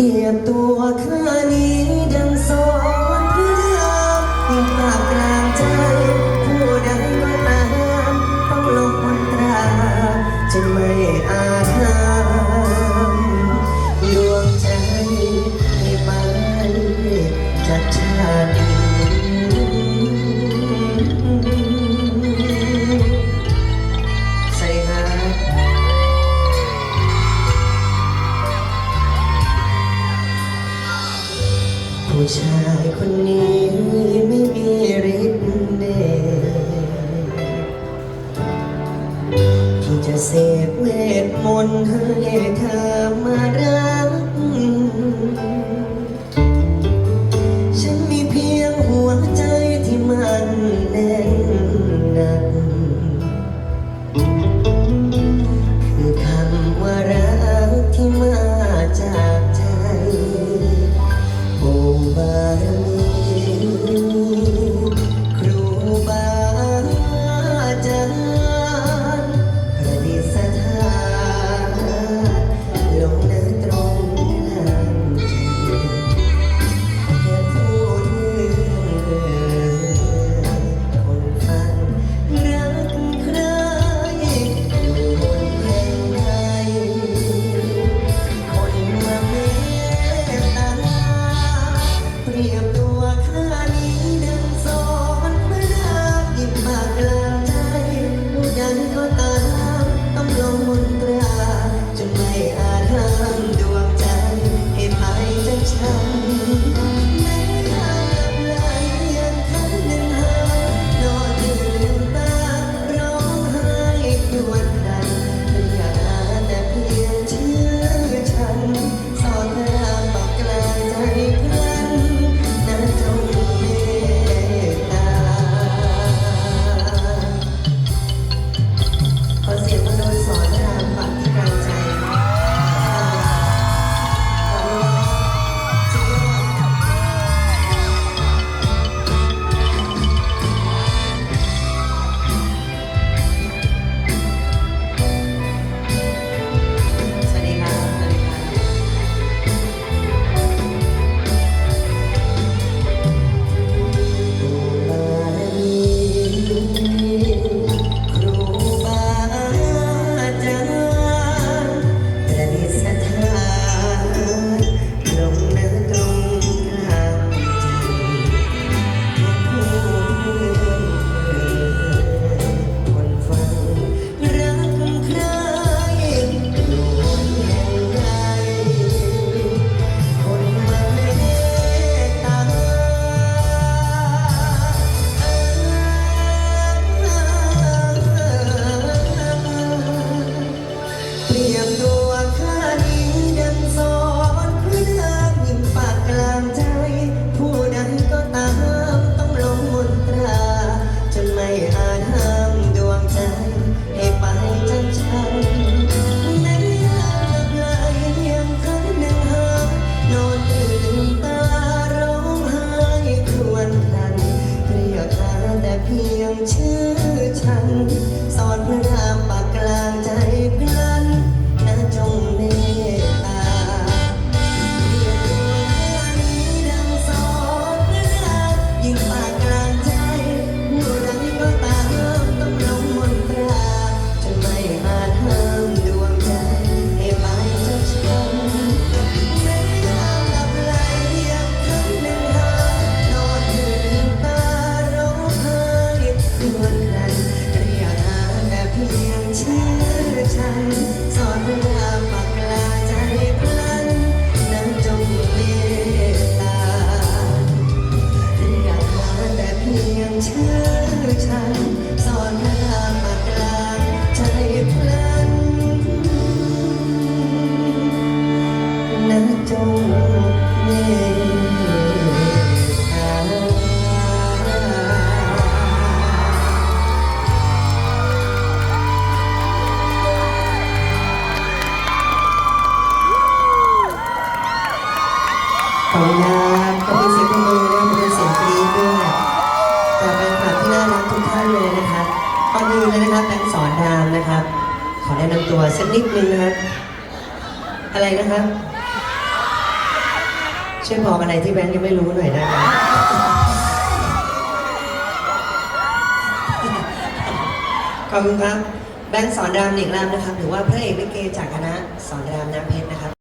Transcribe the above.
เปลี่ยนตัวข้นี้ายคนนี้ไม่มีฤทธิ์เดชที่จะเสพเมตมนให้เธอมาได้ เพียงชื่อฉัน ตัวสักนิดนึงนะครับ อะไรนะครับ ช่วยบอกอะไรที่แบงค์ยังไม่รู้หน่อยได้ไหมขอบคุณครับ แบงค์สอนรามเด็กรามนะครับ หรือว่าพระเอกลิเกจากคณะสอนรามน้ำเพชรนะครับ